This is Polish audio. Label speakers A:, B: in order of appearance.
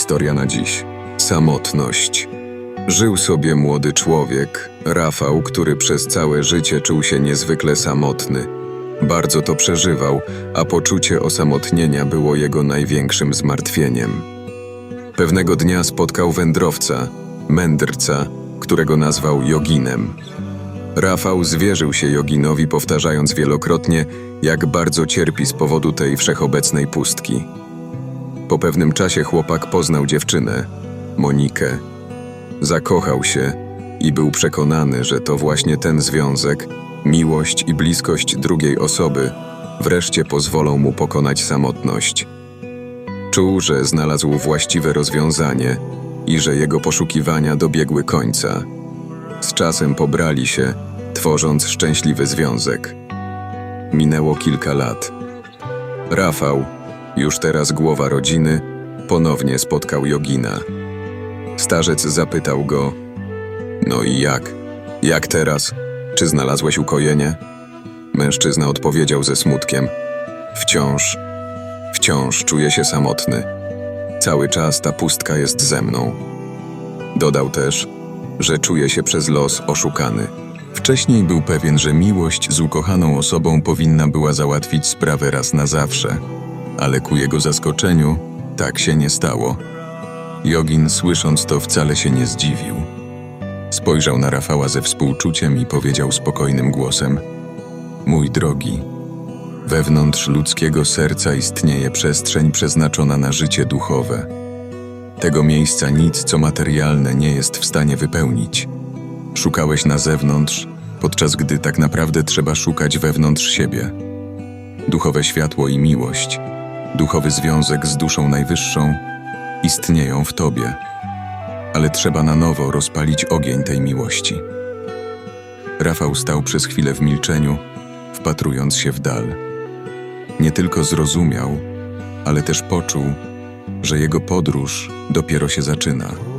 A: Historia na dziś. Samotność. Żył sobie młody człowiek, Rafał, który przez całe życie czuł się niezwykle samotny. Bardzo to przeżywał, a poczucie osamotnienia było jego największym zmartwieniem. Pewnego dnia spotkał wędrowca, mędrca, którego nazwał Joginem. Rafał zwierzył się Joginowi, powtarzając wielokrotnie, jak bardzo cierpi z powodu tej wszechobecnej pustki. Po pewnym czasie chłopak poznał dziewczynę, Monikę. Zakochał się i był przekonany, że to właśnie ten związek, miłość i bliskość drugiej osoby wreszcie pozwolą mu pokonać samotność. Czuł, że znalazł właściwe rozwiązanie i że jego poszukiwania dobiegły końca. Z czasem pobrali się, tworząc szczęśliwy związek. Minęło kilka lat. Rafał, już teraz głowa rodziny, ponownie spotkał Jogina. Starzec zapytał go: No i jak? Jak teraz? Czy znalazłeś ukojenie? Mężczyzna odpowiedział ze smutkiem: Wciąż, wciąż czuję się samotny. Cały czas ta pustka jest ze mną. Dodał też, że czuje się przez los oszukany. Wcześniej był pewien, że miłość z ukochaną osobą powinna była załatwić sprawę raz na zawsze, ale ku jego zaskoczeniu tak się nie stało. Jogin, słysząc to, wcale się nie zdziwił. Spojrzał na Rafała ze współczuciem i powiedział spokojnym głosem: Mój drogi, wewnątrz ludzkiego serca istnieje przestrzeń przeznaczona na życie duchowe. Tego miejsca nic, co materialne, nie jest w stanie wypełnić. Szukałeś na zewnątrz, podczas gdy tak naprawdę trzeba szukać wewnątrz siebie. Duchowe światło i miłość, duchowy związek z duszą najwyższą istnieją w tobie, ale trzeba na nowo rozpalić ogień tej miłości. Rafał stał przez chwilę w milczeniu, wpatrując się w dal. Nie tylko zrozumiał, ale też poczuł, że jego podróż dopiero się zaczyna.